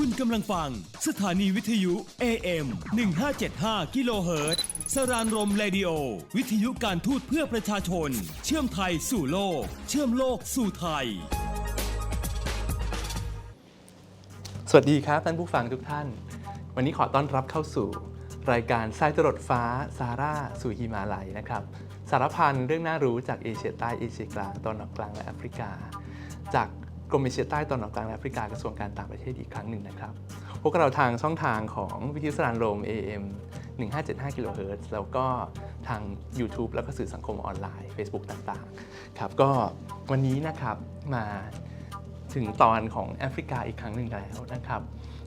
คุณกำลังฟัง สถานีวิทยุ AM 1575กิโลเฮิรตซ์สรานรมเรดิโอ วิทยุการทูตเพื่อประชาชน เชื่อมไทยสู่โลก เชื่อมโลกสู่ไทย สวัสดีครับท่านผู้ฟังทุกท่าน วันนี้ขอต้อนรับเข้าสู่ รายการสายตรวจฟ้าซาร่าสู่ฮิมาลัยนะครับ สารพันเรื่องน่ารู้จากเอเชียใต้เอเชียกลางตอนออกกลางและแอฟริกา จาก รมเอเชียใต้ตอนออกกลางแอฟริกากระทรวงการต่างประเทศอีกครั้งหนึ่งนะครับ พวกเราทางช่องทางของวิทยุสรานโรม AM 1575กิโลเฮิรตซ์แล้วก็ทาง YouTube แล้วก็สื่อสังคมออนไลน์ Facebook ต่างๆ ครับ ก็วันนี้นะครับมาถึงตอนของแอฟริกาอีกครั้งหนึ่งแล้วนะครับ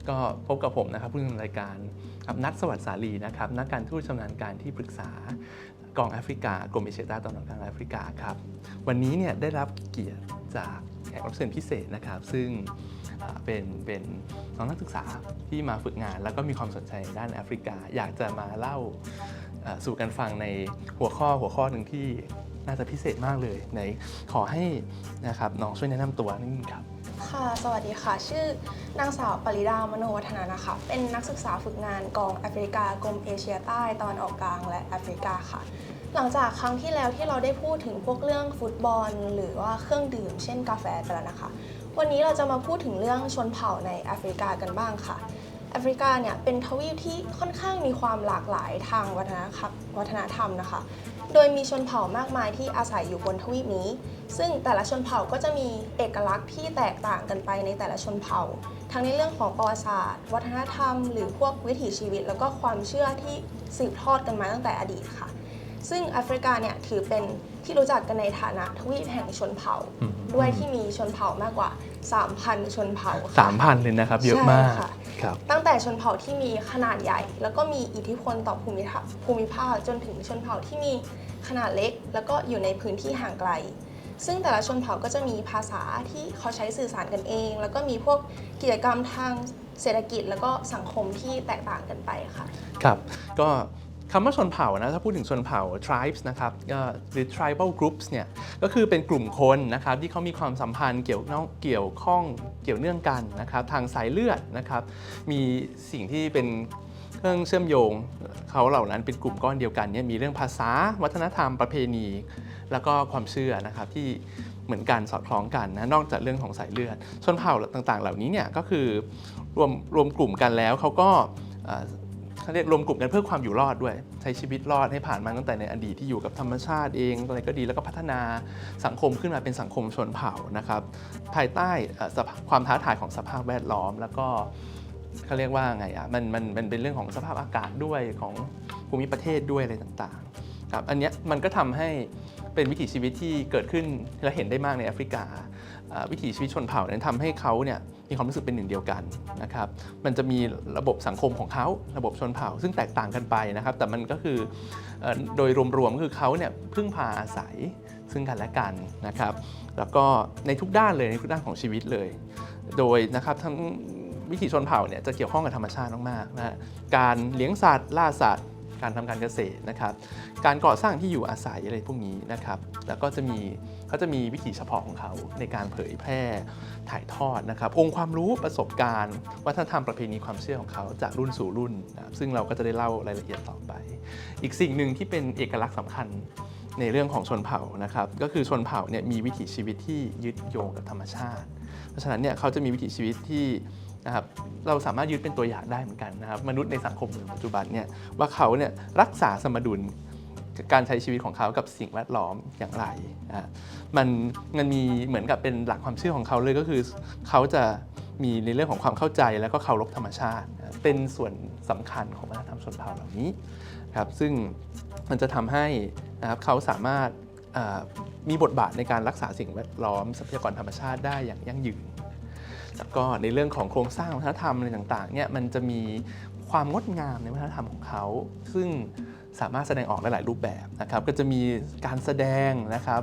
ก็พบกับผมนะครับผู้ดำเนินรายการอับนัทสวัสดิ์สาลีนะครับนักการทูตชำนาญการที่ปรึกษากองแอฟริกากรมเอเชียใต้ตอนออกกลางแอฟริกาครับ วันนี้เนี่ยได้รับเกียรติจาก กรับเชิญพิเศษนะครับ ซึ่งเป็นเป็นน้องนักศึกษาที่มาฝึกงาน แล้วก็มีความสนใจด้านแอฟริกา อยากจะมาเล่าอ่าสู่กันฟังในหัวข้อหัวข้อหนึ่งที่น่าจะพิเศษมากเลยในขอให้นะครับน้องช่วยแนะนำตัวนิดนึงครับค่ะ สวัสดีค่ะ ชื่อนางสาวปริดามโนวัฒนานะคะ เป็นนักศึกษาฝึกงานกองแอฟริกากรมเอเชียใต้ตอนออกกลางและแอฟริกาค่ะ หลังจากครั้งที่แล้วที่เราได้พูดถึงพวกเรื่องฟุตบอล หรือว่าเครื่องดื่ม เช่นกาแฟไปแล้วนะคะ วันนี้เราจะมาพูดถึงเรื่องชนเผ่าในแอฟริกากันบ้างค่ะ แอฟริกาเนี่ยเป็นทวีปที่ค่อนข้างมีความหลากหลายทางวัฒนธรรมวัฒนธรรมนะคะ โดยมีชนเผ่ามากมายที่อาศัยอยู่บนทวีปนี้ ซึ่งแต่ละชนเผ่าก็จะมีเอกลักษณ์ที่แตกต่างกันไปในแต่ละชนเผ่า ทั้งในเรื่องของประวัติศาสตร์ วัฒนธรรม หรือพวกวิถีชีวิต แล้วก็ความเชื่อที่สืบทอดกันมาตั้งแต่อดีตค่ะ ซึ่งแอฟริกาเนี่ยถือเป็นที่รู้จักกันในฐานะทวีปแห่งชนเผ่าอืมด้วยที่มีชนเผ่ามากกว่า 3,000 ชนเผ่าค่ะสามพันเลยนะครับ เยอะมากใช่ค่ะครับตั้งแต่ชนเผ่าที่มีขนาดใหญ่ แล้วก็มีอิทธิพลต่อภูมิภาคภูมิภาคจนถึงชนเผ่าที่มีขนาดเล็ก แล้วก็อยู่ในพื้นที่ห่างไกล ซึ่งแต่ละชนเผ่าก็จะมีภาษาที่เขาใช้สื่อสารกันเอง แล้วก็มีพวกกิจกรรมทางเศรษฐกิจ แล้วก็สังคมที่แตกต่างกันไปค่ะ ครับ ก็ คำว่าชนเผ่านะถ้าพูดถึงชนเผ่า tribes นะครับหรือ tribal groups เนี่ยก็คือเป็นกลุ่มคนนะครับที่เขามีความสัมพันธ์เกี่ยวน้องเกี่ยวข้องเกี่ยวเนื่องกันนะครับทางสายเลือดนะครับมีสิ่งที่เป็นเครื่องเชื่อมโยงเขาเหล่านั้นเป็นกลุ่มก้อนเดียวกันเนี่ยมีเรื่องภาษาวัฒนธรรมประเพณี แล้วก็ความเชื่อนะครับที่เหมือนกันสอดคล้องกันนะนอกจากเรื่องของสายเลือดชนเผ่าต่างๆ เหล่านี้เนี่ยก็คือรวมรวมกลุ่มกันแล้วเขาก็ เขาเรียกรวมกลุ่มกันเพื่อความอยู่รอดด้วย ใช้ชีวิตรอดให้ผ่านมาตั้งแต่ในอดีตที่อยู่กับธรรมชาติเองอะไรก็ดีแล้วก็พัฒนาสังคมขึ้นมาเป็นสังคมชนเผ่านะครับภายใต้ความท้าทายของสภาพแวดล้อม แล้วก็เขาเรียกว่าไงอะมันมันมันเป็นเรื่องของสภาพอากาศด้วยของภูมิประเทศด้วยอะไรต่างๆครับอันเนี้ยมันก็ทำให้เป็นวิถีชีวิตที่เกิดขึ้นและเห็นได้มากในแอฟริกา วิถีชีวิตชนเผ่านั้นทำให้เขาเนี่ยมีความรู้สึกเป็นหนึ่งเดียวกันนะครับ มันจะมีระบบสังคมของเขาระบบชนเผ่า ซึ่งแตกต่างกันไปนะครับ แต่มันก็คือโดยรวมๆก็คือเขาเนี่ยพึ่งพาอาศัยซึ่งกันและกันนะครับ แล้วก็ในทุกด้านเลยในทุกด้านของชีวิตเลย โดยนะครับทั้งวิถีชนเผ่าเนี่ยจะเกี่ยวข้องกับธรรมชาติมากๆนะการเลี้ยงสัตว์ล่าสัตว์ การทำการเกษตรนะครับ การก่อสร้างที่อยู่อาศัยอะไรพวกนี้นะครับ แล้วก็จะมี เขาจะมีวิธีเฉพาะของเขาในการเผยแพร่ถ่ายทอดนะครับ องค์ความรู้ประสบการณ์ วัฒนธรรมประเพณีความเชื่อของเขาจากรุ่นสู่รุ่นนะครับซึ่งเราก็จะได้เล่ารายละเอียดต่อไป อีกสิ่งหนึ่งที่เป็นเอกลักษณ์สำคัญในเรื่องของชนเผ่านะครับก็คือชนเผ่าเนี่ยมีวิถีชีวิตที่ยึดโยงกับธรรมชาติ เพราะฉะนั้นเนี่ยเขาจะมีวิถีชีวิตที่นะครับเราสามารถยึดเป็นตัวอย่างได้เหมือนกันนะครับมนุษย์ในสังคมปัจจุบันเนี่ยว่าเขาเนี่ยรักษาสมดุล การใช้ชีวิตของเขากับสิ่งแวดล้อมอย่างไรนะฮะมันมันมีเหมือนกับเป็นหลักความเชื่อของเขาเลยก็คือเขาจะมีในเรื่องของความเข้าใจแล้วก็เคารพธรรมชาติ เป็นส่วนสำคัญของวัฒนธรรมชนเผ่าเหล่านี้ครับซึ่งมันจะทำให้นะครับเขาสามารถมีบทบาทในการรักษาสิ่งแวดล้อมทรัพยากรธรรมชาติได้อย่างยั่งยืน แล้วก็ในเรื่องของโครงสร้างวัฒนธรรมอะไรต่างๆเนี่ยมันจะมีความงดงามในวัฒนธรรมของเขา ซึ่ง สามารถแสดงออกได้หลายรูปแบบนะครับ ก็จะมีการแสดงนะครับ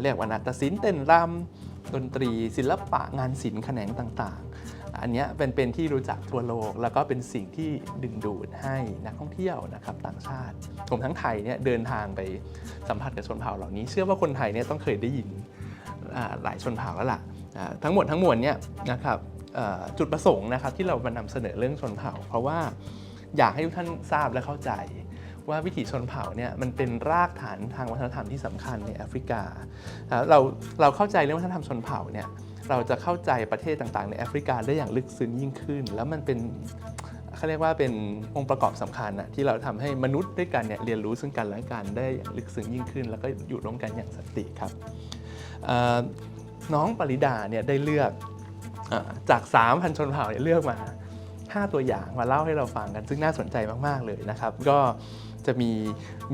เรียกว่านาฏศิลป์เต้นรำดนตรี ศิลปะงานศิลป์แขนงต่างๆ อันนี้เป็นเป็นที่รู้จักทั่วโลก แล้วก็เป็นสิ่งที่ดึงดูดให้นักท่องเที่ยวนะครับต่างชาติรวมทั้งไทยเนี่ยเดินทางไปสัมผัสกับชนเผ่าเหล่านี้ เชื่อว่าคนไทยเนี่ยต้องเคยได้ยินหลายชนเผ่าแล้วล่ะทั้งหมดทั้งมวลเนี่ยนะครับจุดประสงค์นะครับที่เรามานำเสนอเรื่องชนเผ่า เพราะว่าอยากให้ทุกท่านทราบและเข้าใจ ว่าวิถีชนเผ่าเนี่ยมันเป็นรากฐานทางวัฒนธรรมที่สำคัญในแอฟริกา เราเราเข้าใจเรื่องวัฒนธรรมชนเผ่าเนี่ยเราจะเข้าใจประเทศต่างๆ ในแอฟริกาได้อย่างลึกซึ้งยิ่งขึ้น แล้วมันเป็นเขาเรียกว่าเป็นองค์ประกอบสำคัญนะที่เราทำให้มนุษย์ด้วยกันเนี่ยเรียนรู้ซึ่งกันและกันได้อย่างลึกซึ้งยิ่งขึ้น แล้วก็อยู่ร่วมกันอย่างสันติครับน้องปริดาเนี่ยได้เลือกอจาก 3,000 ชนเผ่าเนี่ยเลือกมา 5 ตัวอย่างมาเล่าให้เราฟังกัน ซึ่งน่าสนใจมาก ๆ เลยนะครับ ก็ จะมี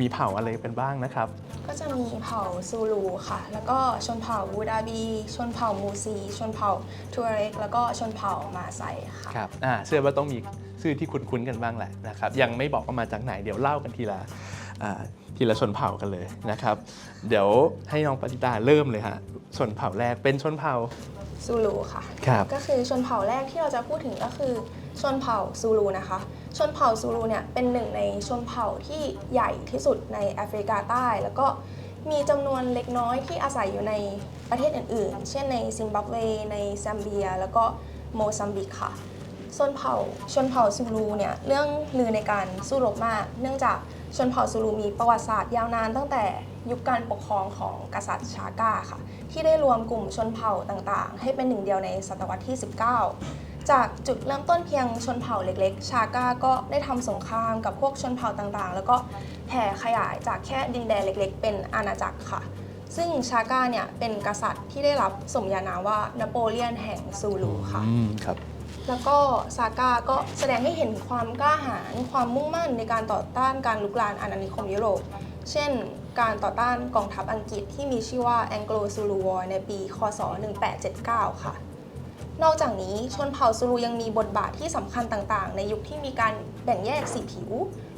มีเผ่าอะไรกันบ้างนะครับ ก็จะมีเผ่าซูลูค่ะ แล้วก็ชนเผ่าบูดาบี ชนเผ่ามูซี ชนเผ่าทัวเรก แล้วก็ชนเผ่ามาไซค่ะ ครับอ่าเชื่อว่าต้องมีชื่อที่คุ้นๆกันบ้างแหละนะครับ ยังไม่บอกว่ามาจากไหน เดี๋ยวเล่ากันทีละอ่า ทีละชนเผ่ากันเลยนะครับ เดี๋ยวให้น้องปฏิตาเริ่มเลยฮะชนเผ่าแรกเป็นชนเผ่าซูลูค่ะ ครับก็คือชนเผ่าแรกที่เราจะพูดถึงก็คือชนเผ่าซูลูนะคะ ชนเผ่าซูลูเนี่ยเป็นหนึ่งในชนเผ่าที่ใหญ่ที่สุดในแอฟริกาใต้ แล้วก็มีจำนวนเล็กน้อยที่อาศัยอยู่ในประเทศอื่นๆ เช่นในซิมบับเว ในซัมเบีย แล้วก็โมซัมบิกค่ะชนเผ่าชนเผ่าซูลูเนี่ยเรื่องลือในการสู้รบมาก เนื่องจาก ชนเผ่าซูลูมีประวัติศาสตร์ยาวนานตั้งแต่ยุคการปกครองของกษัตริย์ชาก้าค่ะ ที่ได้รวมกลุ่มชนเผ่าต่างๆ ให้เป็นหนึ่งเดียวในศตวรรษที่ 19 จากจุดเริ่มต้นเพียงชนเผ่าเล็กๆ ชาก้าก็ได้ทำสงครามกับพวกชนเผ่าต่างๆ แล้วก็แผ่ขยายจากแค่ดินแดนเล็กๆ เป็นอาณาจักรค่ะ ซึ่งชาก้าเนี่ยเป็นกษัตริย์ที่ได้รับสมญานามว่า นโปเลียนแห่งซูลูค่ะอืมครับ แล้วก็ซาก้าก็แสดงให้เห็นความกล้าหาญความมุ่งมั่นในการต่อต้านการลุกลานอาณานิคมยุโรป เช่น การต่อต้านกองทัพอังกฤษที่มีชื่อว่า Anglo Zulu War ในปี คศ 1879 ค่ะ นอกจากนี้ชนเผ่าซูลูยังมีบทบาทที่สำคัญต่างๆ ในยุคที่มีการแบ่งแยกสีผิว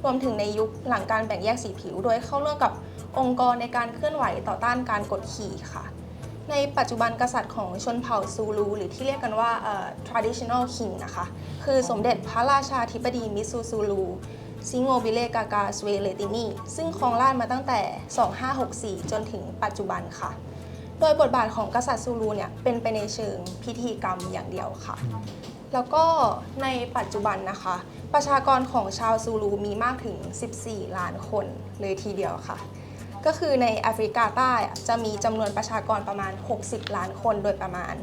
รวมถึงในยุคหลังการแบ่งแยกสีผิว โดยเข้าร่วมกับองค์กรในการเคลื่อนไหวต่อต้านการกดขี่ค่ะ ในปัจจุบันกษัตริย์ของชนเผ่าซูลูหรือที่เรียกกันว่า traditional king นะคะ คือสมเด็จพระราชาธิบดีมิซูซูลูซิโงบิเลกากาสเวเลตินีซึ่งครองราชย์มาตั้งแต่ 2564 จนถึงปัจจุบันค่ะ โดยบทบาทของกษัตริย์ซูลูเนี่ยเป็นไปในเชิงพิธีกรรมอย่างเดียวค่ะ แล้วก็ในปัจจุบันนะคะ ประชากรของชาวซูลูมีมากถึง 14 ล้านคนเลยทีเดียวค่ะ ก็คือในแอฟริกาใต้อะจะมีจำนวนประชากรประมาณ 60 ล้านคนโดยประมาณ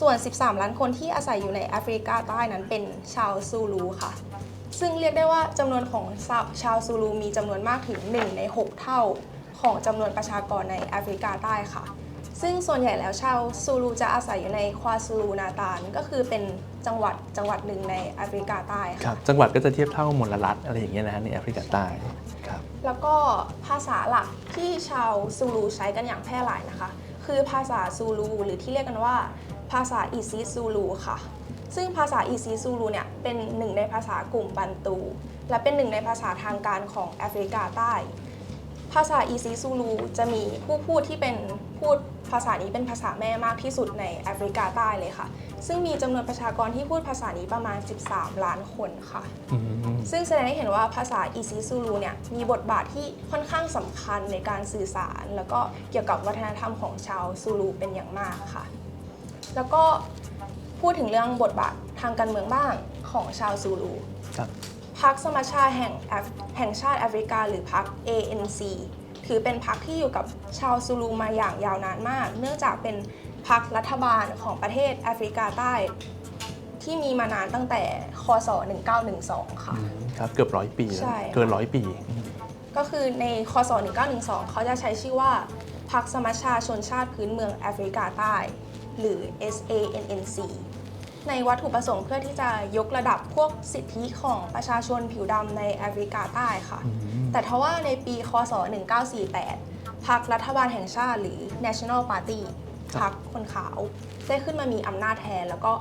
ส่วน 13 ล้านคนที่อาศัยอยู่ในแอฟริกาใต้นั้นเป็นชาวซูลูค่ะ ซึ่งเรียกได้ว่าจำนวนของชาวชาวซูลูมีจำนวนมากถึง 1 ใน 6 เท่าของจำนวนประชากรในแอฟริกาใต้ค่ะ ซึ่งส่วนใหญ่แล้วชาวซูลูจะอาศัยอยู่ในควาซูลูนาตานก็คือเป็นจังหวัดจังหวัดหนึ่งในแอฟริกาใต้คค่ะรับจังหวัดก็จะเทียบเท่ามลรัฐอะไรอย่างเงี้ยนะฮะในแอฟริกาใต้ครับแล้วก็ภาษาหลักที่ชาวซูลูใช้กันอย่างแพร่หลายนะคะ คือภาษาซูลูหรือที่เรียกกันว่า ภาษาอีซิซูลูค่ะ ซึ่งภาษาอีซิซูลูเนี่ยเป็นหนึ่งในภาษากลุ่มบันตู และเป็นหนึ่งในภาษาทางการของแอฟริกาใต้ ภาษาอีซิซูลูจะมีผู้พูดที่เป็นพูดภาษานี้เป็นภาษาแม่มากที่สุดในแอฟริกาใต้เลยค่ะ ซึ่งมีจำนวนประชากรที่พูดภาษานี้ประมาณ 13 ล้านคนค่ะอืมซึ่งแสดงให้เห็นว่าภาษาอีซิซูลูเนี่ยมีบทบาทที่ค่อนข้างสำคัญในการสื่อสาร แล้วก็เกี่ยวกับวัฒนธรรมของชาวซูลูเป็นอย่างมากค่ะ แล้วก็พูดถึงเรื่องบทบาททางการเมืองบ้างของชาวซูลูครับพ รรคสมาชาติแห่งแอฟแห่งชาติแอฟริกา หรือพรรค ANC ถือเป็นพรรคที่อยู่กับชาวซูลูมาอย่างยาวนานมาก เนื่องจากเป็นพรรครัฐบาลของประเทศแอฟริกาใต้ ที่มีมานานตั้งแต่คศ 1912 ค่ะอืมครับ เกือบร้อยปีแล้ว ใช่ เกินร้อยปีอืมก็คือในคศ 1912 เขาจะใช้ชื่อว่าพรรคสมัชชาชนชาติพื้นเมืองแอฟริกาใต้ หรือ SANNC ในวัตถุประสงค์เพื่อที่จะยกระดับพวกสิทธิของประชาชนผิวดำในแอฟริกาใต้ค่ะ แต่ทว่าในปีคศ 1948พรรครัฐบาลแห่งชาติหรือ National Party ครับพรรคคนขาว ได้ขึ้นมามีอำนาจแทน แล้วก็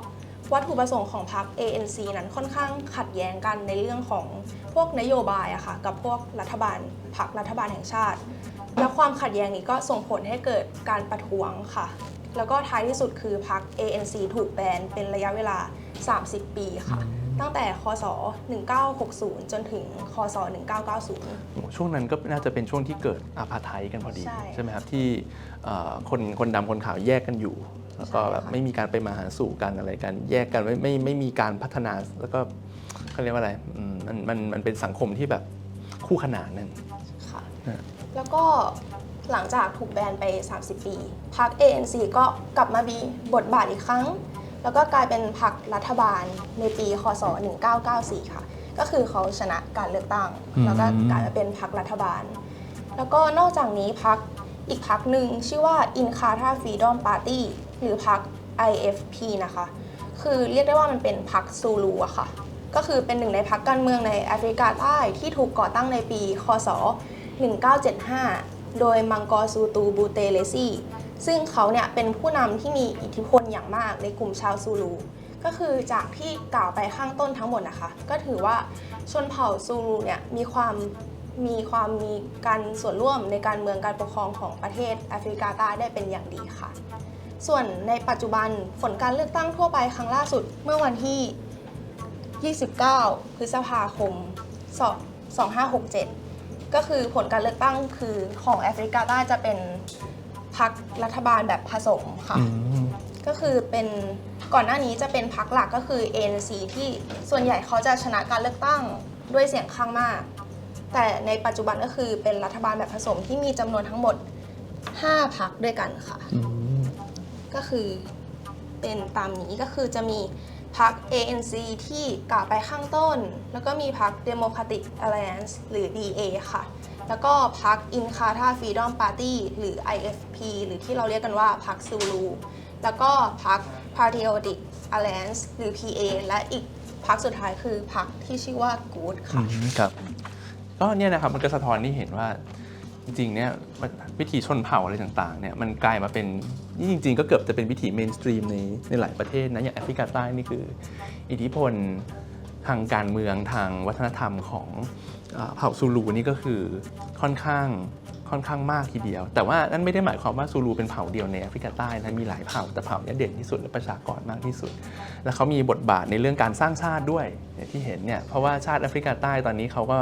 วัตถุประสงค์ของพรรค ANC นั้นค่อนข้างขัดแย้งกันในเรื่องของพวกนโยบายอะค่ะกับพวกรัฐบาลพรรครัฐบาลแห่งชาติ และความขัดแย้งนี้ก็ส่งผลให้เกิดการประท้วงค่ะ แล้วก็ท้ายที่สุดคือพรรค ANC ถูกแบนเป็นระยะเวลา 30 ปีค่ะ ตั้งแต่คศ 1960 จนถึงคศ 1990โอ้ช่วงนั้นก็น่าจะเป็นช่วงที่เกิดอาพาร์ไทด์กันพอดีใช่ใช่ไหมครับที่เอ่อคนคนดำคนขาวแยกกันอยู่ แล้วก็ใช่ค่ะแบบไม่มีการไปมาหาสู่กันอะไรกัน แยกกันไม่ไม่ไม่มีการพัฒนาแล้วก็เขาเรียกว่าอะไรอืมมันมันมันเป็นสังคมที่แบบคู่ขนานนั่นค่ะฮะแล้วก็ หลังจากถูกแบนไป 30 ปีพรรค ANC ก็กลับมามีบทบาทอีกครั้ง แล้วก็กลายเป็นพรรครัฐบาลในปี คศ 1994 ค่ะ ก็คือเขาชนะการเลือกตั้ง แล้วก็กลายมาเป็นพรรครัฐบาล แล้วก็นอกจากนี้พรรคอีกพรรคหนึ่งชื่อว่า Inkatha Freedom Party หรือพรรค IFP นะคะ คือเรียกได้ว่ามันเป็นพรรคซูลูอะค่ะ ก็คือเป็นหนึ่งในพรรคการเมืองในแอฟริกาใต้ที่ถูกก่อตั้งในปี คศ 1975 โดยมังกรซูตูบูเตเลซีซึ่งเขาเนี่ยเป็นผู้นำที่มีอิทธิพลอย่างมากในกลุ่มชาวซูลู ก็คือจากที่กล่าวไปข้างต้นทั้งหมดนะคะ ก็ถือว่าชนเผ่าซูลูเนี่ยมีความมีความมีการส่วนร่วมในการเมืองการปกครองของประเทศแอฟริกาใต้ได้เป็นอย่างดีค่ะ ส่วนในปัจจุบันผลการเลือกตั้งทั่วไปครั้งล่าสุดเมื่อวันที่ 29 พฤษภาคม 2567 ก็คือผลการเลือกตั้งคือของแอฟริกาใต้จะเป็นพรรครัฐบาลแบบผสมค่ะอืมก็คือเป็นก่อนหน้านี้จะเป็นพรรคหลักก็คือ ANC ที่ส่วนใหญ่เขาจะชนะการเลือกตั้งด้วยเสียงข้างมาก แต่ในปัจจุบันก็คือเป็นรัฐบาลแบบผสมที่มีจำนวนทั้งหมด 5พรรคด้วยกันค่ะอืมก็คือเป็นตามนี้ก็คือจะมี พรรค ANC ที่กล่าวไปข้างต้น แล้วก็มีพรรค Democratic Alliance หรือ DA ค่ะ แล้วก็พรรค Inkatha Freedom Party หรือ IFP หรือที่เราเรียกกันว่าพรรคซูลูแล้วก็พรรค Patriotic Alliance หรือ PA และอีกพรรคสุดท้ายคือพรรคที่ชื่อว่า Good ค่ะครับก็เนี่ยนะครับมันก็สะท้อนที่เห็นว่า จริงๆเนี่ยวิธีชนเผ่าอะไรต่างๆเนี่ยมันกลายมาเป็นนี่จริง ๆ ก็เกือบจะเป็นวิถีเมนสตรีมในในหลายประเทศนะอย่างแอฟริกาใต้นี่คือ อิทธิพลทางการเมืองทางวัฒนธรรมของเผ่าซูลูนี่ก็คือค่อนข้างค่อนข้างมากทีเดียว แต่ว่านั่นไม่ได้หมายความว่าซูลูเป็นเผ่าเดียวในแอฟริกาใต้นะมีหลายเผ่าแต่เผ่าเนี้เด่นที่สุดและประชากรมากที่สุด แล้วเขามีบทบาทในเรื่องการสร้างชาติด้วยที่เห็นเนี่ยเพราะว่าชาติแอฟริกาใต้ตอนนี้เขาก็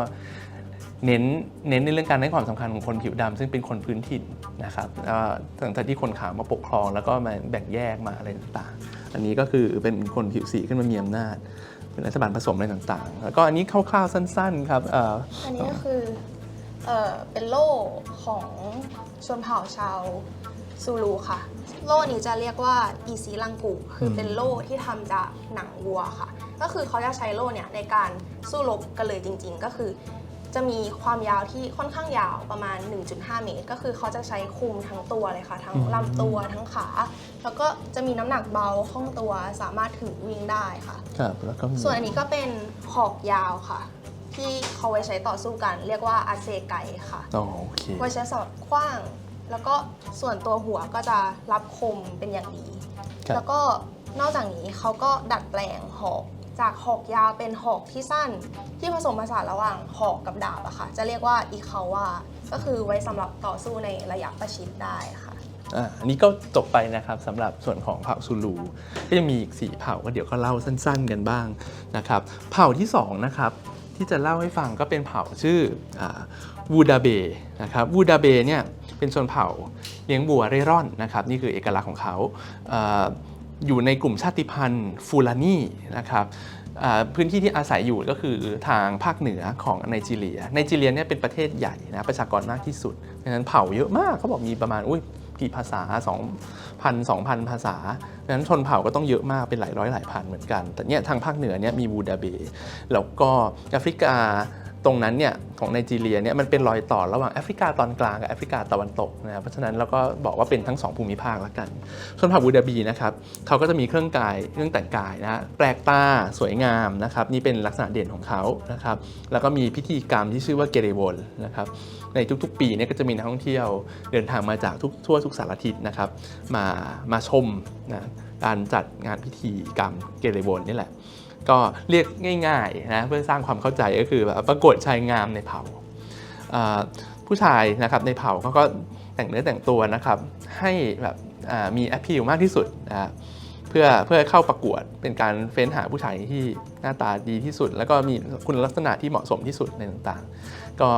เน้นเน้นในเรื่องการให้ความสำคัญของคนผิวดำซึ่งเป็นคนพื้นถิ่นนะครับเอ่อตั้งแต่ที่คนขาวมาปกครอง แล้วก็มาแบ่งแยกมาอะไรต่างๆ อันนี้ก็คือเป็นคนผิวสีขึ้นมามีอำนาจเป็นรัฐบาลผสมอะไรต่างๆ แล้วก็อันนี้คร่าวๆสั้น ๆ ครับอันนี้ก็คือเอเป็นโล่ของชนเผ่าชาวซูลูค่ะ โล่นี้จะเรียกว่าอีซีลังกุคือเป็นโล่ที่ทำจากหนังวัวค่ะ ก็คือเขาจะใช้โล่เนี่ยในการสู้รบกันเลยจริง ๆ ก็คือ จะมีความยาวที่ค่อนข้างยาวประมาณ 1.5 เมตร ก็คือเขาจะใช้คุมทั้งตัวเลยค่ะ ทั้งลำตัวทั้งขา แล้วก็จะมีน้ำหนักเบาคล่องตัวสามารถถือวิ่งได้ค่ะ ครับแล้วก็มีส่วนอันนี้ก็เป็นหอกยาวค่ะ ที่เขาไว้ใช้ต่อสู้กัน เรียกว่าอาเซไกค่ะอ๋อโอเคไว้ใช้สอดขว้าง แล้วก็ส่วนตัวหัวก็จะรับคมเป็นอย่างดีครับแล้วก็นอกจากนี้เขาก็ดัดแปลงหอก จากหอกยาวเป็นหอกที่สั้น ที่ผสมผสานระหว่างหอกกับดาบอะค่ะ จะเรียกว่าอีคาวาก็คือไว้สำหรับต่อสู้ในระยะประชิดได้ค่ะอันนี้ก็จบไปนะครับสำหรับส่วนของเผ่าซูลูก็ยังมีอีก4เผ่าก็เดี๋ยวก็เล่าสั้น ๆ กันบ้างนะครับเผ่าที่2นะครับที่จะเล่าให้ฟังก็เป็นเผ่าชื่อวูดาเบนะครับวูดาเบเนี่ยเป็นชนเผ่าเลี้ยงบัวเร่ร่อนนะครับนี่คือเอกลักษณ์ของเขา อยู่ในกลุ่มชาติพันธุ์ฟูลานีนะครับพื้นที่ที่อาศัยอยู่ก็คือทางภาคเหนือของไนจีเรียไนจีเรียเนี่ยเป็นประเทศใหญ่นะประชากรมากที่สุดดังนั้นเผ่าเยอะมากเขาบอกมีประมาณอุ้ยกี่ภาษา 2,000 2,000 ภาษาดังนั้นชนเผ่าก็ต้องเยอะมากเป็นหลายร้อยหลายพันเหมือนกัน แต่เนี่ยทางภาคเหนือเนี่ยมีบูดาเบแล้วก็แอฟริกา ตรงนั้นเนี่ยของไนจีเรียเนี่ยมันเป็นรอยต่อระหว่างแอฟริกาตอนกลางกับแอฟริกาตะวันตกนะครับเพราะฉะนั้นเราก็บอกว่าเป็นทั้งสองภูมิภาคแล้วกันชนเผ่าบูดาบีนะครับเขาก็จะมีเครื่องกายเครื่องแต่งกายนะแปลกตาสวยงามนะครับนี่เป็นลักษณะเด่นของเขานะครับแล้วก็มีพิธีกรรมที่ชื่อว่าเกเรโวลนะครับในทุกๆ ปีเนี่ยก็จะมีนักท่องเที่ยวเดินทางมาจากทุกทั่วทุกสารทิศนะครับมามาชมนะการจัดงานพิธีกรรมเกเรโวลนี่แหละ ก็เรียกง่ายๆนะเพื่อสร้างความเข้าใจก็คือแบบประกวดชายงามในเผ่าผู้ชายนะครับในเผ่าเขาก็แต่งเนื้อแต่งตัวนะครับให้แบบมีแอพพิลมากที่สุดนะเพื่อเพื่อเข้าประกวดเป็นการเฟ้นหาผู้ชายที่หน้าตาดีที่สุด แล้วก็มีคุณลักษณะที่เหมาะสมที่สุดในต่างๆ ก็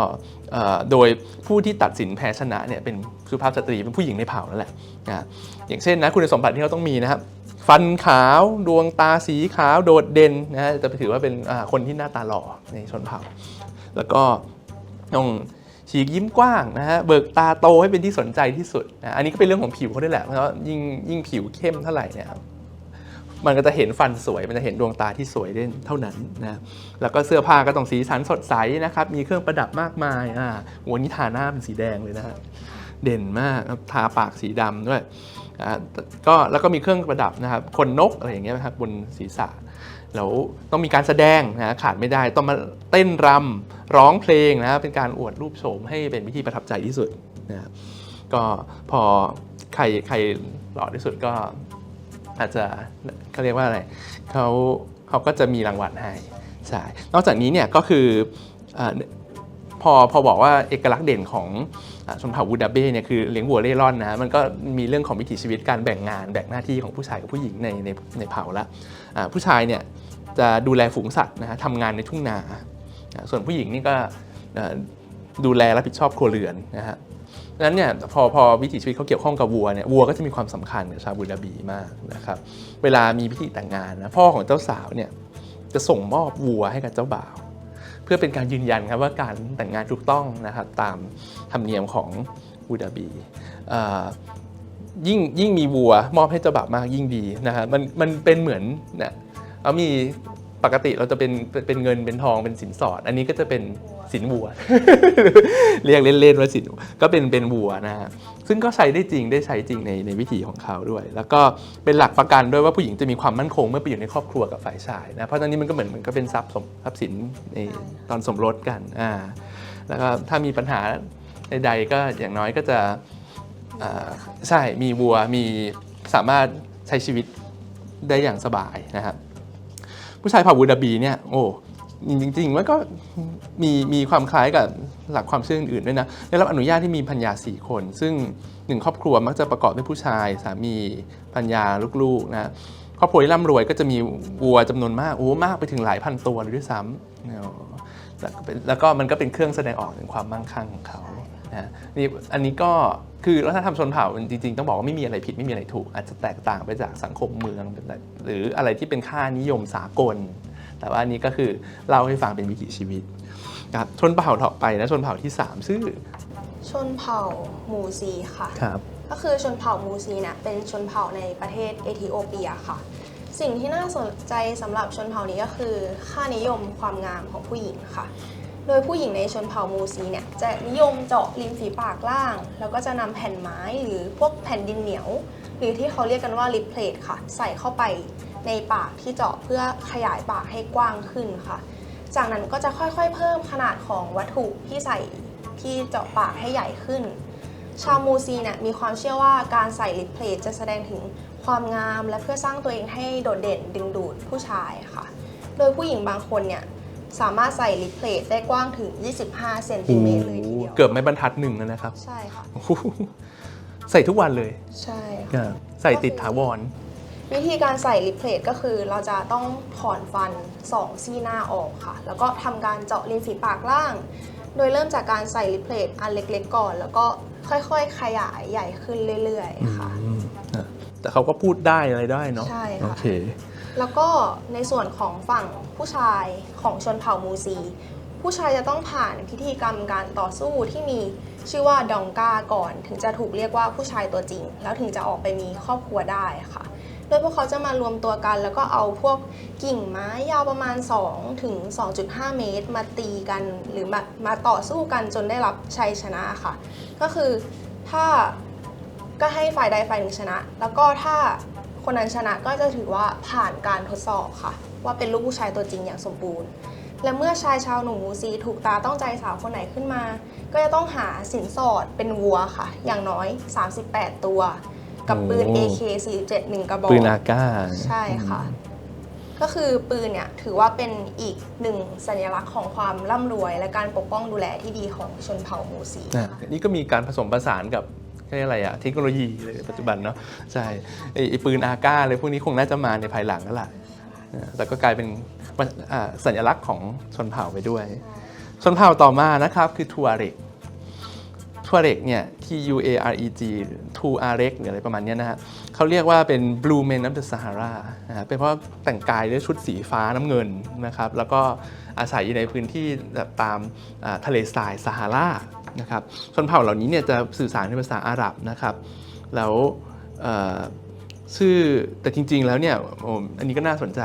โดยผู้ที่ตัดสินแพ้ชนะเนี่ยเป็นสุภาพสตรีเป็นผู้หญิงในเผ่านั่นแหละนะอย่างเช่นนะคุณสมบัติที่เขาต้องมีนะครับ ฟันขาวดวงตาสีขาวโดดเด่นนะฮะจะถือว่าเป็นคนที่หน้าตาหล่อในชนเผ่า แล้วก็ต้องฉีกยิ้มกว้างนะฮะเบิกตาโตให้เป็นที่สนใจที่สุดนะอันนี้ก็เป็นเรื่องของผิวเขาด้วยแหละเพราะว่ายิ่งยิ่งผิวเข้มเท่าไหร่เนี่ยมันก็จะเห็นฟันสวยมันจะเห็นดวงตาที่สวยได้เท่านั้นนะแล้วก็เสื้อผ้าก็ต้องสีสันสดใสนะครับ มีเครื่องประดับมากมายอ่าวันนี้ทาหน้าเป็นสีแดงเลยนะฮะเด่นมากทาปากสีดำด้วย ก็แล้วก็มีเครื่องประดับนะครับคนนกอะไรอย่างเงี้ยนะครับบนศีรษะแล้วต้องมีการแสดงนะขาดไม่ได้ต้องมาเต้นรำร้องเพลงนะเป็นการอวดรูปโฉมให้เป็นพิธีประทับใจที่สุดนะครับก็พอใครใครหล่อที่สุดก็อาจจะเขาเรียกว่าอะไรเขาเขาก็จะมีรางวัลให้ใช่นอกจากนี้เนี่ยก็คืออพอพอบอกว่าเอกลักษณ์เด่นของ ชนเผ่าบูดาเบ้เนี่ยคือเลี้ยงวัวเร่ร่อนนะมันก็มีเรื่องของวิถีชีวิตการแบ่งงานแบ่งหน้าที่ของผู้ชายกับผู้หญิงในในในเผ่าละผู้ชายเนี่ยจะดูแลฝูงสัตว์นะฮะทำงานในทุ่งนาส่วนผู้หญิงนี่ก็ดูแลรับผิดชอบครัวเรือนนะฮะดังนั้นเนี่ยพอพอวิถีชีวิตเขาเกี่ยวข้องกับวัวเนี่ยวัวก็จะมีความสำคัญกับชาวบูดาบีมากนะครับเวลามีพิธีแต่งงานนะพ่อของเจ้าสาวเนี่ยจะส่งมอบวัวให้กับเจ้าบ่าว พื่อเป็นการยืนยันครับว่าการแต่งงานถูกต้องนะครับตามธรรมเนียมของบูดาบียิ่งยิ่งมีวัวมอบให้เจ้าบ่าวมากยิ่งดีนะฮะมันมันเป็นเหมือนเนี่ยเอามี ปกติเราจะเป็นเป็นเงินเป็นทองเป็นสินสอด อันนี้ก็จะเป็นสินวัว เรียกเล่นๆว่าสินก็เป็นเป็นวัวนะฮะซึ่งก็ใช้ได้จริงได้ใช้จริงในในวิถีของเขาด้วย แล้วก็เป็นหลักประกันด้วยว่าผู้หญิงจะมีความมั่นคงเมื่อไปอยู่ในครอบครัวกับฝ่ายชายนะเพราะตอนนี้มันก็เหมือนมันก็เป็นทรัพย์สมทรัพย์สินในตอนสมรสกันอ่าแล้วก็ถ้ามีปัญหาใดๆก็อย่างน้อยก็จะอ่าใช่มีวัวมีสามารถใช้ชีวิตได้อย่างสบายนะครับ ผู้ชายเผ่าบูดาบีเนี่ยโอ้จริงๆว่าก็มีมีความคล้ายกับหลักความเชื่ออื่นๆด้วยนะได้รับอนุญาตที่มีพัญญาสี่คน ซึ่งหนึ่งครอบครัวมักจะประกอบด้วยผู้ชายสามีพัญญาลูกๆนะครอบครัวที่ร่ำรวยก็จะมีวัวจำนวนมากโอ้มากไปถึงหลายพันตัวเลยด้วยซ้ำแล้วก็มันก็เป็นเครื่องแสดงออกถึงความมั่งคั่งของเขา นะนี่อันนี้ก็คือวัฒนธรรมชนเผ่าจริงๆ ต้องบอกว่าไม่มีอะไรผิดไม่มีอะไรถูก อาจจะแตกต่างไปจากสังคมเมือง หรืออะไรที่เป็นค่านิยมสากล แต่ว่าอันนี้ก็คือเล่าให้ฟังเป็นวิถีชีวิตครับชนเผ่าต่อไปนะชนเผ่าที่ 3 ชื่อ ชนเผ่ามูซีค่ะครับก็คือชนเผ่ามูซีเนี่ยเป็นชนเผ่าในประเทศเอธิโอเปียค่ะ สิ่งที่น่าสนใจสำหรับชนเผ่านี้ก็คือ ค่านิยมความงามของผู้หญิงค่ะ โดยผู้หญิงในชนเผ่ามูซีเนี่ยจะนิยมเจาะริมฝีปากล่าง แล้วก็จะนำแผ่นไม้หรือพวกแผ่นดินเหนียว หรือที่เขาเรียกกันว่าลิปเพลทค่ะ ใส่เข้าไปในปากที่เจาะเพื่อขยายปากให้กว้างขึ้นค่ะ จากนั้นก็จะค่อยๆ เพิ่มขนาดของวัตถุที่ใส่ที่เจาะปากให้ใหญ่ขึ้น ชาวมูซีเนี่ยมีความเชื่อว่าการใส่ลิปเพลทจะแสดงถึงความงามและเพื่อสร้างตัวเองให้โดดเด่นดึงดูดผู้ชายค่ะ โดยผู้หญิงบางคนเนี่ย สามารถใส่ลิปเพลทได้กว้างถึง 25 เซนติเมตรเลยทีเดียวเกือบไม่บรรทัดหนึ่งแล้วนะครับ ใช่ค่ะ โอ้โหใส่ทุกวันเลยใช่ค่ะใส่ติดถาวร วิธีการใส่ลิปเพลทก็คือเราจะต้องถอนฟัน 2 ซี่หน้าออกค่ะ แล้วก็ทำการเจาะริมฝีปากล่าง โดยเริ่มจากการใส่ลิปเพลทอันเล็กๆก่อน แล้วก็ค่อยๆ ขยายใหญ่ขึ้นเรื่อยๆ ค่ะ อืมอะแต่เขาก็พูดได้อะไรได้เนาะใช่ค่ะ โอเค แล้วก็ในส่วนของฝั่งผู้ชายของชนเผ่ามูซี ผู้ชายจะต้องผ่านพิธีกรรมการต่อสู้ที่มีชื่อว่าดองกาก่อน ถึงจะถูกเรียกว่าผู้ชายตัวจริง แล้วถึงจะออกไปมีครอบครัวได้ค่ะ โดยพวกเขาจะมารวมตัวกัน แล้วก็เอาพวกกิ่งไม้ยาวประมาณ 2 ถึง 2.5 เมตร มาตีกันหรือมามาต่อสู้กันจนได้รับชัยชนะค่ะ ก็คือถ้าก็ให้ฝ่ายใดฝ่ายหนึ่งชนะ แล้วก็ถ้า คนนั้นชนะก็จะถือว่าผ่านการทดสอบค่ะ ว่าเป็นลูกผู้ชายตัวจริงอย่างสมบูรณ์ และเมื่อชายชาวหนุ่มมูซีถูกตาต้องใจสาวคนไหนขึ้นมา ก็จะต้องหาสินสอดเป็นวัวค่ะ อย่างน้อย 38 ตัว กับปืนโอ้ AK47 หนึ่งกระบอกปืนอากาศใช่ค่ะ ก็คือปืนเนี่ยถือว่าเป็นอีกหนึ่งสัญลักษณ์ของความร่ำรวย และการปกป้องดูแลที่ดีของชนเผ่ามูซีอะค่ะนี่ก็มีการผสมผสานกับ เรียกอะไรอะเทคโนโลยีเลยปัจจุบันเนาะใช่ไอ้ปืนอาก้าเลยพวกนี้คงน่าจะมาในภายหลังนั่นแหละนะแต่ก็กลายเป็นสัญลักษณ์ของชนเผ่าไปด้วย ชนเผ่าต่อมานะครับคือทัวเรกทัวเรกเนี่ย T U A R E G ทูอาเรกหรืออะไรประมาณนี้นะฮะเขาเรียกว่าเป็น Blue Men of the Sahara นะฮะเป็นเพราะแต่งกายด้วยชุดสีฟ้าน้ำเงินนะครับ แล้วก็อาศัยอยู่ในพื้นที่แบบตามทะเลทรายซาฮารา นะครับชนเผ่าเหล่านี้เนี่ยจะสื่อสารในภาษาอาหรับนะครับแล้วชื่อแต่จริง ๆ แล้วเนี่ยอันนี้ก็น่าสนใจ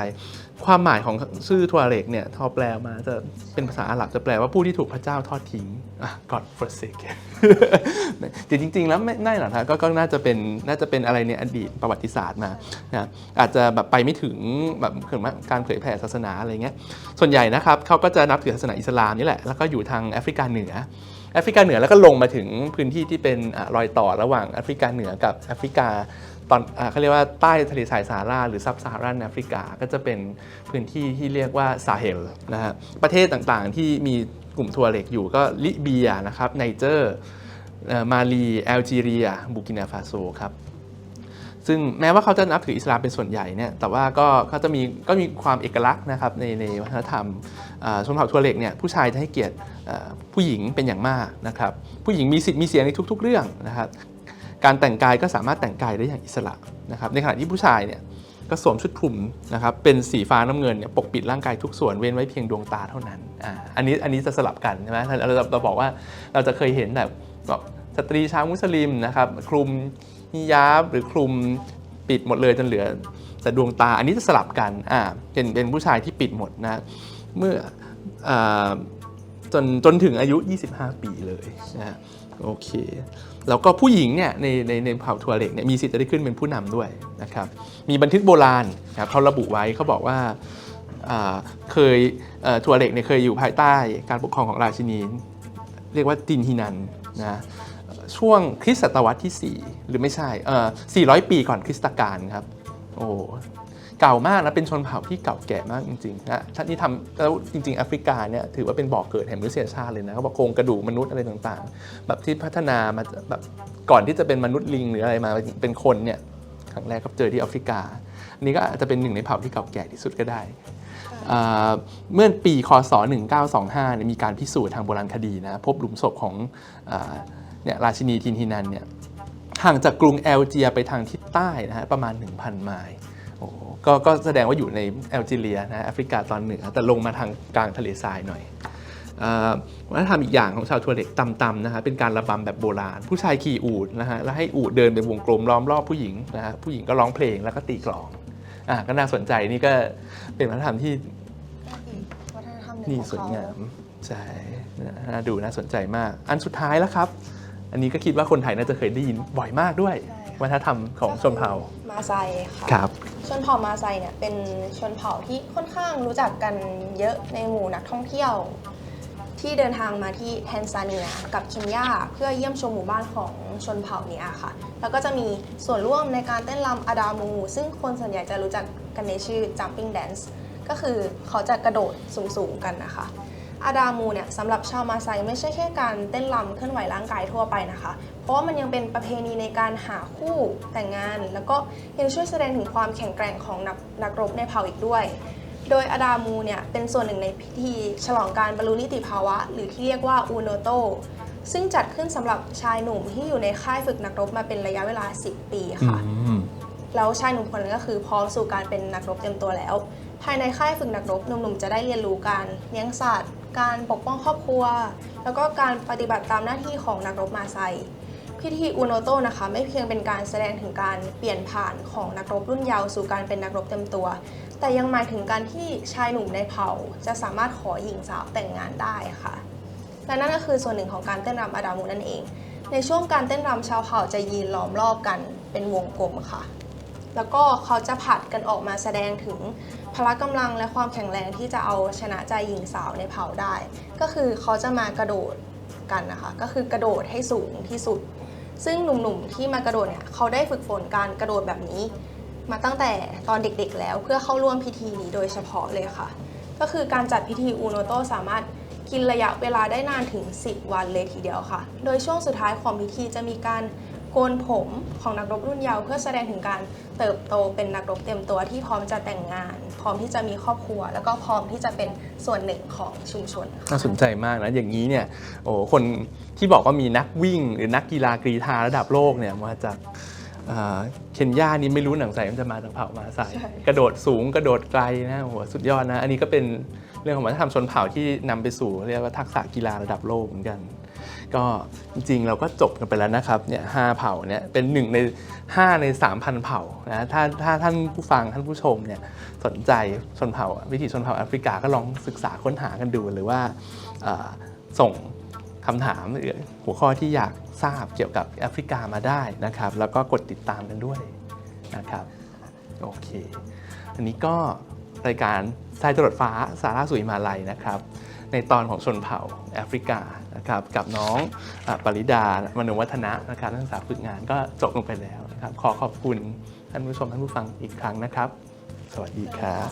ความหมายของชื่อทัวเรกเนี่ยทอแปลมาจะเป็นภาษาอาหรับจะแปลว่าผู้ที่ถูกพระเจ้าทอดทิ้งอะ God forsaken แต่จริง ๆ แล้วไม่ไม่หรอกนะก็ก็น่าจะเป็นน่าจะเป็นอะไรในอดีตประวัติศาสตร์มานะอาจจะแบบไปไม่ถึงแบบเกิดการเผยแผ่ศาสนาอะไรเงี้ยส่วนใหญ่นะครับเขาก็จะนับถือศาสนาอิสลามนี่แหละแล้วก็อยู่ทางแอฟริกาเหนือ แอฟริกาเหนือแล้วก็ลงมาถึงพื้นที่ที่เป็นอรอยต่อระหว่างแอฟริกาเหนือกับแอฟริกาตอนอเขาเรียกว่าใต้ทะเลสายซาฮาราหรือซับซาฮารันแอฟริกาก็จะเป็นพื้นที่ที่เรียกว่าซาเฮลนะฮะประเทศต่างๆที่มีกลุ่มทัวเล็กอยู่ก็ลิเบียนะครับไนเจอร์มาลีแอลจีเรีย บูกินาฟาโซครับ ซึ่งแม้ว่าเขาจะนับถืออิสลามเป็นส่วนใหญ่เนี่ยแต่ว่าก็เขาจะมีก็มีความเอกลักษณ์นะครับในในวัฒนธรรมชนเผ่าทัวเล็กเนี่ยผู้ชายจะให้เกียรติผู้หญิงเป็นอย่างมากนะครับผู้หญิงมีสิทธิ์มีเสียงในทุก ๆ เรื่องนะครับการแต่งกายก็สามารถแต่งกายได้อย่างอิสระนะครับในขณะที่ผู้ชายเนี่ยก็สวมชุดคลุมนะครับเป็นสีฟ้าน้ำเงินเนี่ยปกปิดร่างกายทุกส่วนเว้นไว้เพียงดวงตาเท่านั้นอ่าอันนี้อันนี้จะสลับกันใช่ไหมเราเราเราบอกว่าเราจะเคยเห็นแบบแบบสตรีชาวมุสลิมนะครับคลุม ฮิญาบหรือคลุมปิดหมดเลยจนเหลือ แต่ดวงตาอันนี้จะสลับกันอ่าเป็นเป็นผู้ชายที่ปิดหมดนะเมื่ออาจนจนถึงอายุ 25 ปีเลยนะโอเค แล้วก็ผู้หญิงเนี่ยในในในเผ่าทัวเล็กเนี่ยมีสิทธิ์จะได้ขึ้นเป็นผู้นำด้วยนะครับ มีบันทึกโบราณนะเขาระบุไว้เขาบอกว่าเคยทัวเล็กเนี่ยเคยอยู่ภายใต้การปกครองของราชินี เรียกว่าตินฮินันนะ ช่วงคริสตศตวรรษที่ 4 หรือไม่ใช่เอ่อ400 ปีก่อนคริสตกาลครับ โอ้เก่ามากนะเป็นชนเผ่าที่เก่าแก่มากจริงๆนะท่านที่ทำแล้วจริงๆแอฟริกาเนี่ยถือว่าเป็นบ่อกเกิดแห่งมนุษยชาติเลยนะเขาบอกโครงกระดูกมนุษย์อะไรต่างๆ แบบที่พัฒนามาแบบก่อนที่จะเป็นมนุษย์ลิงหรืออะไรมาเป็นคนเนี่ยครั้งแรกก็เจอที่แอฟริกานนี้ก็อาจจะเป็นหนึ่งในเผ่าที่เก่าแก่ที่สุดก็ได้เมื่อปีคศ 1925เนี่ยมีการพิสูจน์ทางโบราณคดีนะพบหลุมศพของ เนี่ยราชินีทินฮินันเนี่ยห่างจากกรุงแอลเจียไปทางทิศใต้นะฮะประมาณ 1,000 ไมล์โอ้โหก็ก็แสดงว่าอยู่ในแอลจีเรียนะแอฟริกาตอนเหนือแต่ลงมาทางกลางทะเลทรายหน่อยอ่าวัฒนธรรมอีกอย่างของชาวทัวเล็กตำๆนะฮะเป็นการระบำแบบโบราณ ผู้ชายขี่อูฐนะฮะแล้วให้อูฐเดินเป็นวงกลมล้อมรอบผู้หญิงนะฮะผู้หญิงก็ร้องเพลงแล้วก็ตีกลองอะก็น่าสนใจนี่ก็เป็นวัฒนธรรมที่วัฒนธรรมหนึ่งนี่ของสวยเขางามใช่น่าดูน่าสนใจมาก อันสุดท้ายแล้วครับ อันนี้ก็คิดว่าคนไทยน่าจะเคยได้ยินบ่อยมากด้วยวัฒนธรรมของชนเผ่ามาไซค่ะ ครับชนเผ่ามาไซเนี่ยเป็นชนเผ่าที่ค่อนข้างรู้จักกันเยอะในหมู่นักท่องเที่ยว ที่เดินทางมาที่แทนซาเนียกับเคนยาเพื่อเยี่ยมชมหมู่บ้านของชนเผ่าเนี้ยค่ะ แล้วก็จะมีส่วนร่วมในการเต้นรำอาดามู ซึ่งคนส่วนใหญ่จะรู้จักกันในชื่อ jumping dance ก็คือเขาจะกระโดดสูงๆกันนะคะ อาดามูเนี่ยสำหรับชาวมาไซไม่ใช่แค่การเต้นรำเคลื่อนไหวร่างกายทั่วไปนะคะ เพราะว่ามันยังเป็นประเพณีในการหาคู่แต่งงาน แล้วก็ยังช่วยแสดงถึงความแข็งแกร่งของนักนักรบในเผ่าอีกด้วย โดยอาดามูเนี่ยเป็นส่วนหนึ่งในพิธีฉลองการบรรลุนิติภาวะ หรือที่เรียกว่าอูโนโตซึ่งจัดขึ้นสำหรับชายหนุ่มที่อยู่ในค่ายฝึกนักรบมาเป็นระยะเวลา 10 ปีค่ะ แล้วชายหนุ่มคนนั้นก็คือพร้อมสู่การเป็นนักรบเต็มตัวแล้ว ภายในค่ายฝึกนักรบหนุ่มๆจะได้เรียนรู้การเลี้ยงสัตว์ การปกป้องครอบครัว แล้วก็การปฏิบัติตามหน้าที่ของนักรบมาไซพิธีอูโนโตนะคะ ไม่เพียงเป็นการแสดงถึงการเปลี่ยนผ่านของนักรบรุ่นเยาว์สู่การเป็นนักรบเต็มตัว แต่ยังหมายถึงการที่ชายหนุ่มในเผ่า จะสามารถขอหญิงสาวแต่งงานได้ค่ะ และนั่นก็คือส่วนหนึ่งของการเต้นรำอาดามูนั่นเอง ในช่วงการเต้นรำชาวเผ่าจะยืนล้อมรอบกันเป็นวงกลมค่ะ แล้วก็เขาจะผัดกันออกมาแสดงถึงพละกำลังและความแข็งแรงที่จะเอาชนะใจหญิงสาวในเผ่าได้ ก็คือเขาจะมากระโดดกันนะคะ ก็คือกระโดดให้สูงที่สุด ซึ่งหนุ่มๆที่มากระโดดเนี่ยเขาได้ฝึกฝนการกระโดดแบบนี้ มาตั้งแต่ตอนเด็กๆแล้วเพื่อเข้าร่วมพิธีนี้โดยเฉพาะเลยค่ะ ก็คือการจัดพิธีอูโนโตสามารถกินระยะเวลาได้นานถึง 10 วันเลยทีเดียวค่ะ โดยช่วงสุดท้ายของพิธีจะมีการ โกนผมของนักรบรุ่นเยาว์เพื่อแสดงถึงการเติบโตเป็นนักรบเต็มตัวที่พร้อมจะแต่งงาน พร้อมที่จะมีครอบครัว แล้วก็พร้อมที่จะเป็นส่วนหนึ่งของชุมชนค่ะน่าสนใจมากนะอย่างนี้เนี่ยโอ้คนที่บอกว่ามีนักวิ่ง หรือนักกีฬากรีธาระดับโลกเนี่ยมาจากเอ่อเคนยานี่ไม่รู้หนังใส่มันจะมาจากเผ่ามาใส่ใช่กระโดดสูงกระโดดไกลนะโอ้โหสุดยอดนะ อันนี้ก็เป็นเรื่องของวัฒนธรรมชนเผ่าที่นำไปสู่เรียกว่าทักษะกีฬาระดับโลกเหมือนกัน ก็จริงๆเราก็จบกันไปแล้วนะครับเนี่ยห้าเผ่าเนี่ยเป็นหนึ่งใน 5 ใน 3,000 เผ่านะถ้าถ้าท่านผู้ฟังท่านผู้ชมเนี่ยสนใจชนเผ่า วิถีชนเผ่าแอฟริกาก็ลองศึกษาค้นหากันดูหรือว่าส่งคำถามหรือหัวข้อที่อยากทราบเกี่ยวกับแอฟริกามาได้นะครับ แล้วก็กดติดตามกันด้วยนะครับโอเค อันนี้ก็รายการสายตรวจฟ้าสาราสุยมาลัยนะครับ ในตอนของชนเผ่าแอฟริกา นะครับกับน้องอปริดามนุวัฒนะนะครับนักศึกษาฝึกงานก็จบลงไปแล้วนะครับขอขอบคุณท่านผู้ชมท่านผู้ฟังอีกครั้งนะครับ สวัสดีครับ